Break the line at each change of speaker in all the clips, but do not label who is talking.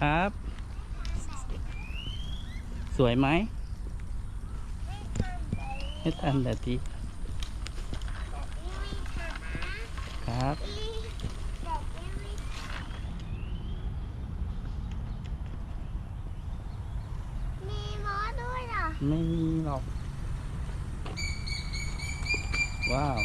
ครับ สวยไหมไม่ทันแต่ทีครับ
มีมอสด้วยเหรอ
ไม่มีหรอก ว้าว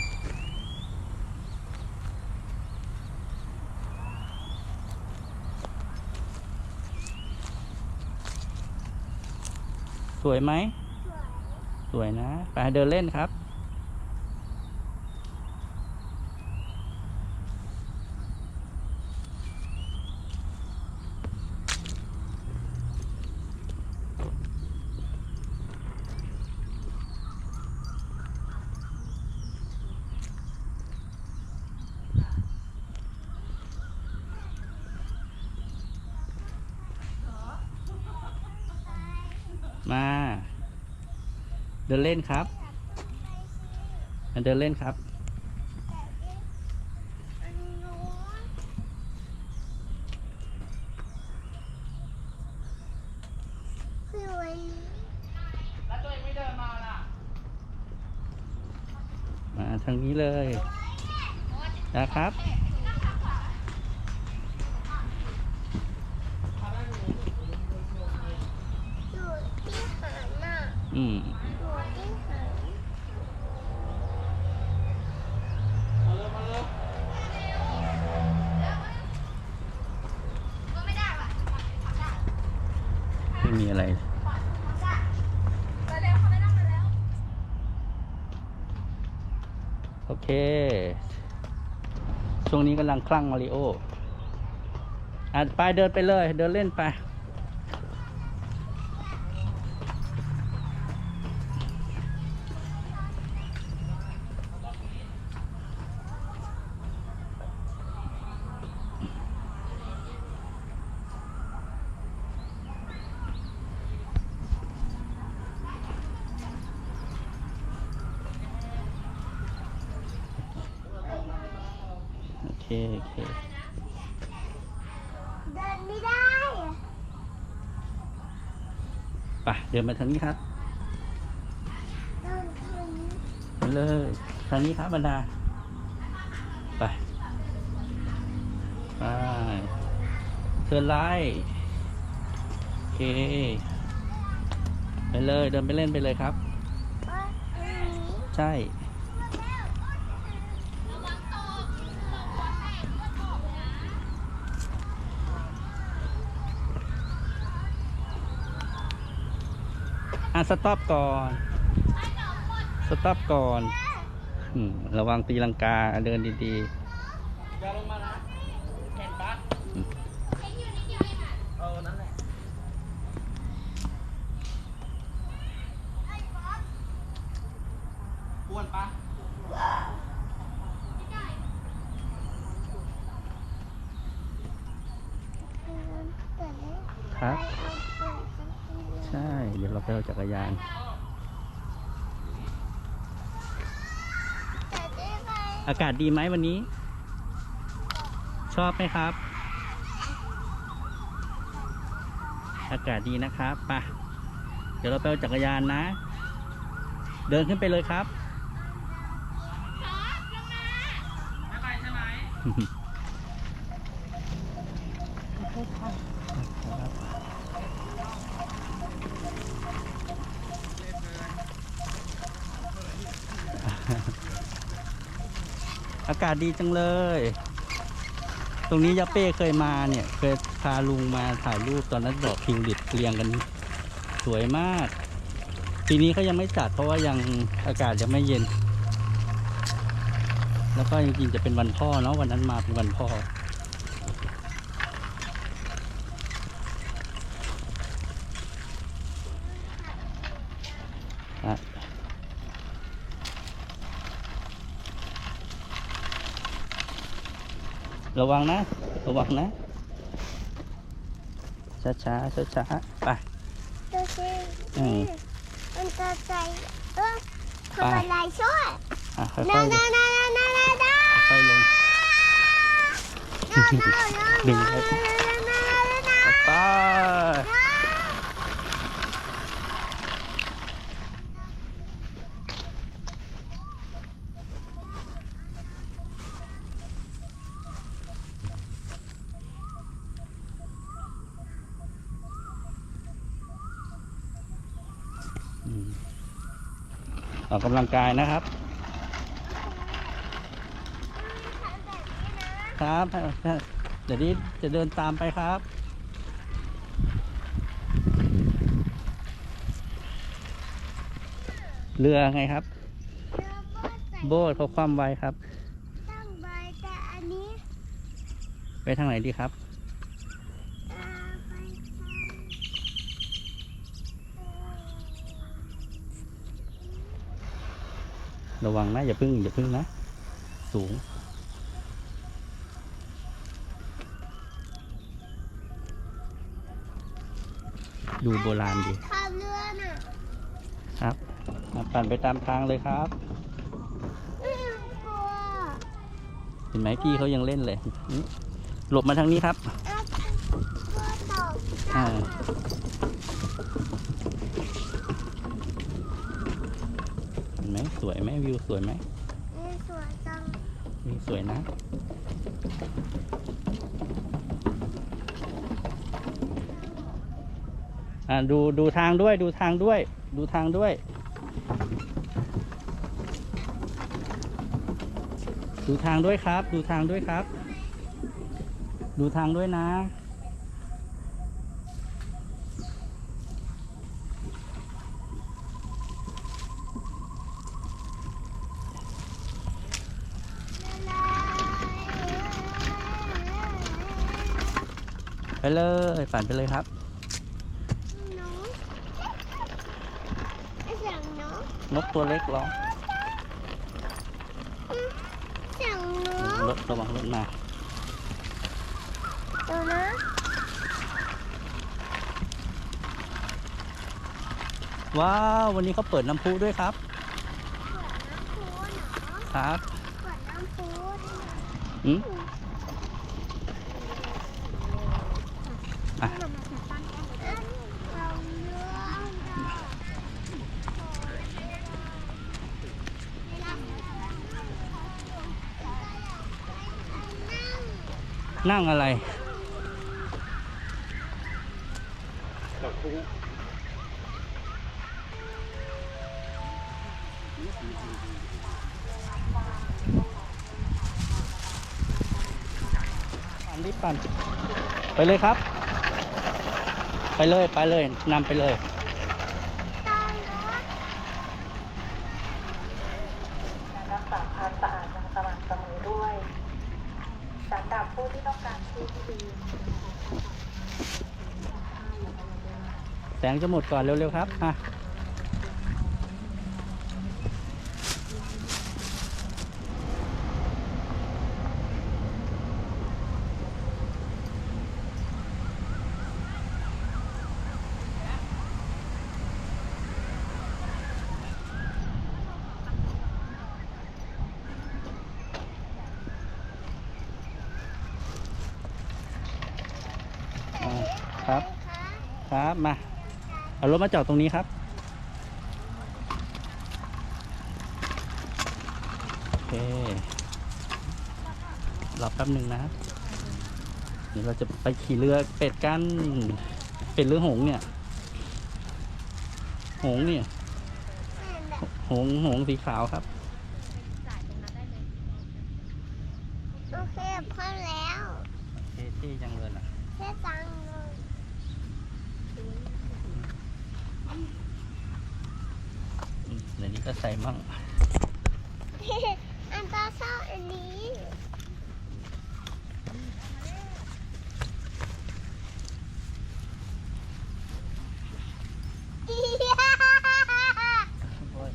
สวยไหม สวยนะ ไปเดินเล่นครับ มาเดินเล่นครับมา เดินเล่นครับ
อันนู้นสวย
แล้วตัวเองไม่เดินมาล่ะมาทางนี้เลยนะครับ
อยู่ที่หางน่ะ
อืมไม่มีอะไรโอเค ช่วงนี้กำลังคลั่งมาริโออะไปเดินไปเลย เดินเล่นไป โอเค โอเค
เดินไม่ได้อะ
ไป เดินมาทางนี้ครับ
เดินถึง
ไปเลยทางนี้ครับบรรดา ไป ไปเชิญไล่โอเค ไปเลย เดินไปเล่นไปเลยครับ
ว่าอันนี้
ใช่ อะสต็อปก่อนสต็อปก่อนอืมระวังตีลังกาเดินดีๆอย่าลงมานะเห็นปะเออนั่นแหละอ้วนปะ
แต่ไม่
ครับ
เอาปืนไปกิน
ใช่ เดี๋ยวเราไปเอาจักรยาน
แต่ได้ไหม
อากาศดีไหมวันนี้ ชอบไหมครับ อากาศดีนะครับไปะเดี๋ยวเราไปเอาจักรยานนะ เดินขึ้นไปเลยครับอาากาศดีจังเลย ตรงนี้ยาเป้เคยมาเนี่ย เคยพาลุงมาถ่ายรูปตอนนั้นดอกทิวลิปเรียงกันสวยมาก ปีนี้เขายังไม่จัดเพราะว่ายังอากาศยังไม่เย็น แล้วก็จริงๆจะเป็นวันพ่อเนาะวันนั้นมาเป็นวันพ่อ ระวังนะ ระวังนะ ช้าช้าช้าช้าๆไป
ดูสิ
อืม
มันจะใจเออทำอะไรช่วย
อะค่อย
นา
ๆล
นางนานานานานา
ค่อยๆลง
นานานา
ดึงไว้
นานานา
ไป อืมออกกำลังกายนะครับ
ทำแบบนี้นะ
ครับเดี๋ยวนี้จะเดินตามไปครับเรือไงครับ
แล้วก็ใส่
โบ๊ทเขาความไวครับ
ตั้งใบแต่อันนี้
ไปทางไหนดีครับ
อ่าไปทางเอ่อ
ระวังนะ อย่าพึ่ง อย่าพึ่งนะ สูง ดูโบราณดี
ขับเรือน่ะ
ครับอะปั่นไปตามทางเลยครับ
ไม่กลัว
เห็นไหมพี่เขายังเล่นเลยอืมหลบมาทางนี้ครับ
อะกลัวตก
อ่า สวยไหมวิวสวยไหม
นี่สวยจัง
วิวสวยนะอ่าดูดูทางด้วยดูทางด้วย ดูทางด้วย ดูทางด้วยครับ ดูทางด้วยครับ ดูทางด้วยนะ ไปเลยฝันไปเลยครับ
หนูไอ้เสียงหนู
นกตัวเล็กร้อง
เสียงหนู
รถระวังรถมา
ตัวนะ
ว้าววันนี้เขาเปิดน้ำพุด้วยครับ
เปิดน้ำพุเหรอ
ครับ
เปิดน้ำพุด้วยนะ
อืม อะ
อันเราเลือก นั่ง
นั่งอะไรปั่นรีบปั่น ไปเลยครับ ไปเลย ไปเลยนำไปเลย
ตอนรถ
รักษาความสะอาดอย่างสม่ำเสมอด้วยสำหรับผู้ที่ต้องการชีวิตที่ดี
แสงจะหมดก่อนเร็วๆครับอะครับ ครับ มา เอารถมาจอดตรงนี้ครับ โอเครอแป๊บหนึ่งนะเดี๋ยวเราจะไปขี่เรือเป็ดกัน เป็ดหรือหงส์เนี่ย หงส์เนี่ย หงส์หงส์สีขาวครับ
โอเคพร้อมแล้ว
เท่ที่จังเลยนะ
แค่ตังค์เลย
อืมเดี๋ยวนี้ก็ใส่มั่ง
อันตาเศร้าอันนี้อีฮ่าฮ่าฮ่าฮ่าฮ่า
โอ้ย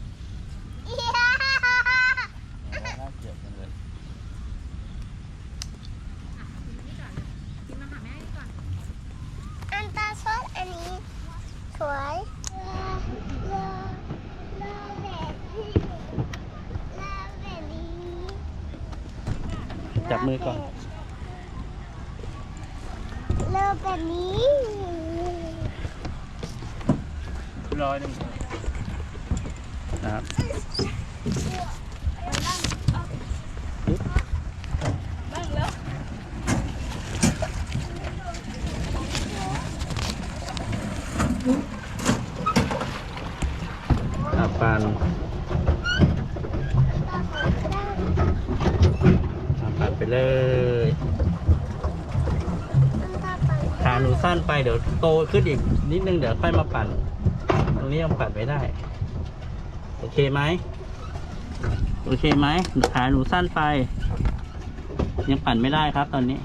อีฮ่าฮ่าฮ่าฮ่า
น่าเกลียดจังเลย
อันตาชอบอันนี้สวยเลอเลอแบบนี้เลอแบบนี้
จับมือก่อน
เลอแบบนี้
ร้อยหนึ่งครับ เลย
อันตาปั่น
ขาหนูสั้นไป เดี๋ยวโตขึ้นอีกนิดนึงเดี๋ยวค่อยมาปั่น ตรงนี้ยังปั่นไม่ได้ โอเคไหมโอเคไหมขาหนูสั้นไป ยังปั่นไม่ได้ครับตอนนี้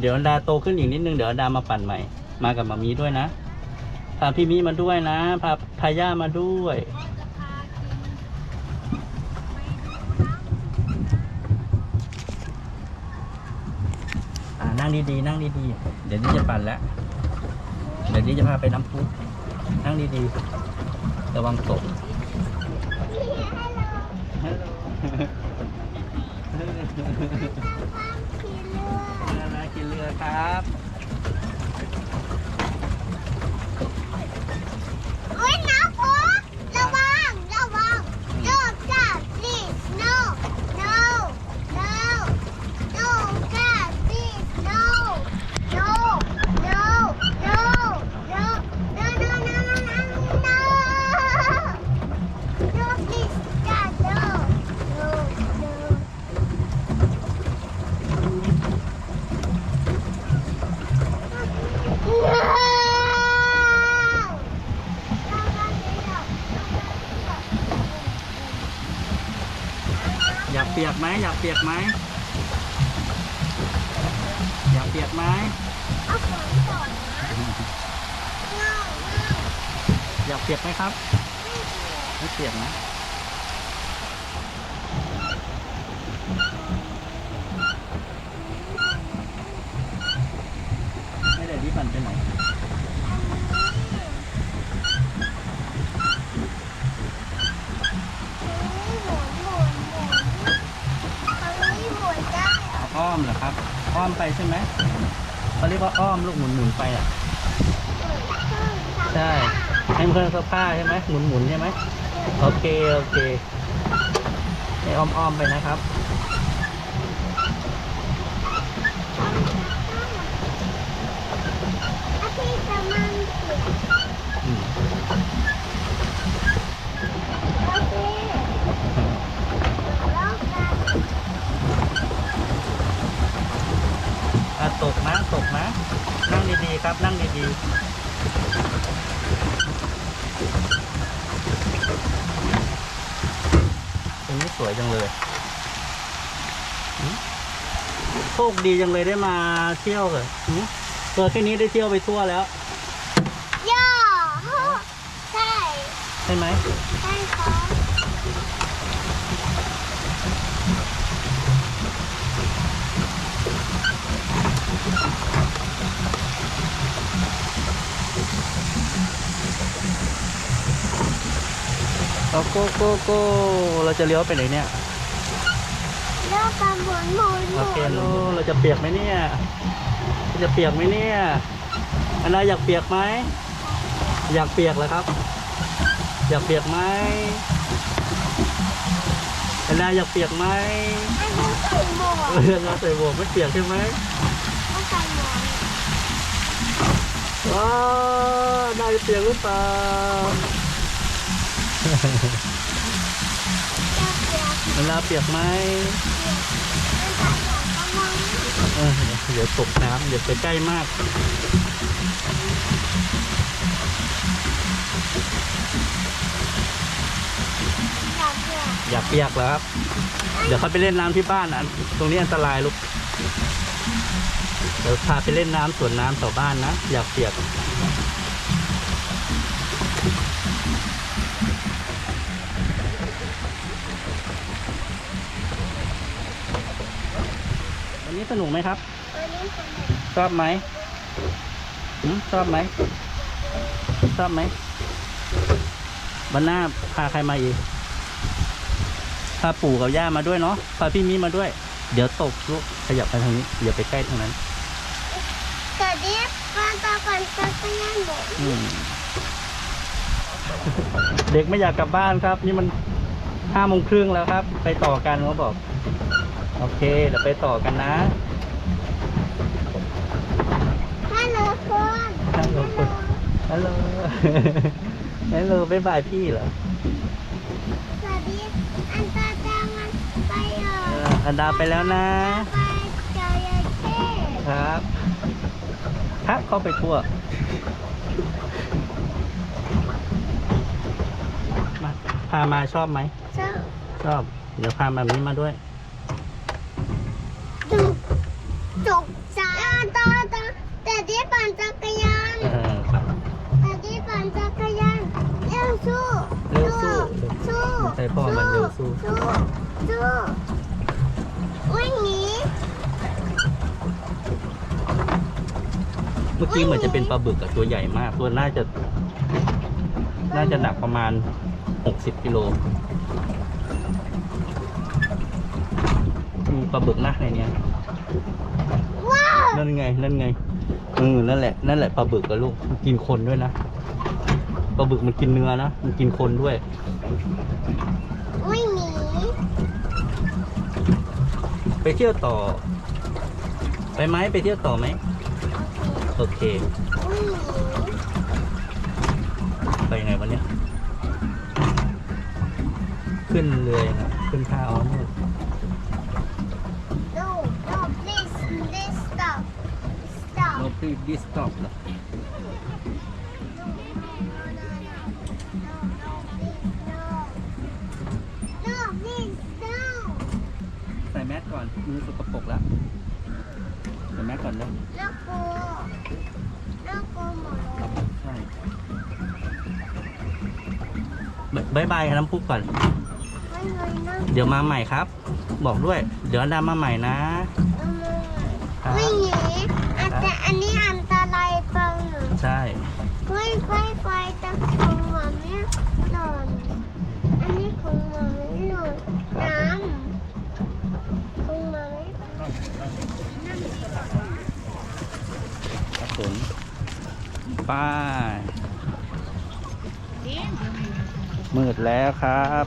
เดี๋ยวอันดาโตขึ้นอีกนิดนึงเดี๋ยวอันดามาปั่นใหม่ มากับมามีด้วยนะพาพี่มีมาด้วยนะพาพาย่ามาด้วย นั่งดีๆ นั่งดีๆ เดี๋ยวนี้จะปั่นแล้ว เดี๋ยวนี้จะพาไปน้ำพุนั่งดีๆ ระวังตก อ
ยา
กเปียกไหมอยากเปียกไหมอยากเปียกไหม
เอาฝนก่อนนะ
อยากเปียกไหมครับไม่เปียกนะ ไม่ได้ดิปั่นไปไหน
หมุนหมุนหมุนตรงนี้หมุนได้เหร อ้
อมเหรอครับ อ้อมไปใช่ไหมเขาเรียกว่าอ้อมลูกหมุนหมุนๆไปอะ ใช่ให้มันเครื่องซักผ้าใช่ไหมหมุนหมุนๆใช่ไหมโอเค โอเคให้อ้อมอ้อมๆไปนะครับ
อาทิตย์จะมันเสีย
อืม
โอเคแล้วกัน
อะต กนะตกนะนั่งดีๆครับนั่งดีๆตรงนี้สวยจังเลยหืมโชคดีจังเลยได้มาเที่ยวเลยหืมตัวแค่นี้ได้เที่ยวไปทั่วแล้ว
ย่อใช่
ใช่ไหม
ใช่ครับ
เอาโก้โก้โก้เราจะเลี้ยวไปไหนเนี่ย
แล้วกันหมุนหมุนห
โอ
มุ
เค
น
โลเราจะเปียกไหมเนี่ยเราจะเปียกไหมเนี่ยอันนาอยากเปียกไหมอยากเปียกเหรอครับ อยากเปียกไหมอันนาอยากเปียกไหม
อันนี้ใส่หมวก
เออเราใส่หมวกไม่เปียกใช่ไหม
ไม่ใส่หมวก
ว้าวนาจะเปียกหรือเปล่า
จะเปียก
อันนาเปียกไหมเออเดี๋ยวตกน้ำเดี๋ยวไปใกล้มาก
อยากเปียก
เหรอครับ เดี๋ยวเขาไปเล่นน้ำที่บ้านอะ ตรงนี้อันตรายลูก เดี๋ยวพาไปเล่นน้ำสวนน้ำแถวบ้านนะ อยากเปียก นนี้สนุกไหมครับ
วันนี้สนุก
ชอบไหมหืมชอบไหมชอบไหมวันหน้าพาใครมาอีกพาปู่กับย่ามาด้วยเนาะพาพี่มีมาด้วย เดี๋ยวตกลูกขยับไปทางนี้อย่าไปใกล้ทางนั้น
สวัสดีฟันตาฟันตาเปี้ยนหมู
อืมเด็กไม่อยากกลับบ้านครับ นี่มันห้าโมงครึ่งแล้วครับ ไปต่อกันเขาบอก โอเค เดี๋ยวไปต่อกันนะ
ฮัลโหลคน
ฮัลโหลคนฮัลโหลฮัลโหลบ๊ายบายพี่เหรอ
สวัสดี
อันดาไปแล้วนะ
ไปจระเข้
ครับพักเข้าไปทั่ว มา พามาชอบไหม
ชอบ
ชอบ เดี๋ยวพามามีมาด้วย
จุกจุกจ้าตาตาแต่ที่ปั่นจักรยาน
เออครับ
แต่ที่ปั่นจักรยานเร็วสู้
เร็วสู้
สู้
ให้พ่อมันเร็วสู้
สู้ สู้วิ่งหนี
เมื่อกี้เหมือนจะเป็นปลาบึกอะตัวใหญ่มาก ตัวน่าจะ น่าจะหนักประมาณ 60กิโลมีปลาบึกนะในเนี้ย
ว้าว
นั่นไง นั่นไงเออนั่นแหละ นั่นแหละปลาบึกกับลูกมันกินคนด้วยนะ ปลาบึกมันกินเนื้อนะ มันกินคนด้วย
วิ่งหนี
ไปเที่ยวต่อ ไปไหมไปเที่ยวต่อไหมโอเค
วิ่งหนี
ไปยังไงวันนี้ขึ้นเรือยังไงขึ้นท่าอ๋อนู่น
no no please please stop stop
No please this stop เหรอ มือสกปรกแล้วใส่แมสก่อนแล้ว
น่ากลัวน่ากลัวหมดเลย
ใช่บายบายครับน้ำพุกก่อน
ไม่เลยนะ
เดี๋ยวมาใหม่ครับ บอกด้วย เดี๋ยวอันดามาใหม่นะครับ
วิ่งหนีอาจจะอันนี้อันตรายเปล่าหนู
ใช่
ไม่ไม่ไปแต่ของหมาไม่หล่นอันนี้ของหมาไม่หล่นน้ำของหมา ไม่
ครับผมป้าย มืดแล้วครับ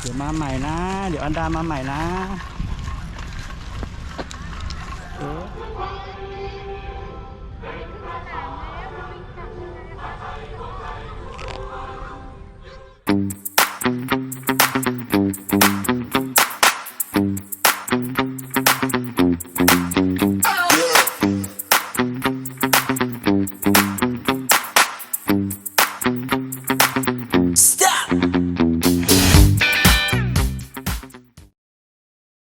เดี๋ยวมาใหม่นะ เดี๋ยวอันดามาใหม่นะเอ๊ะ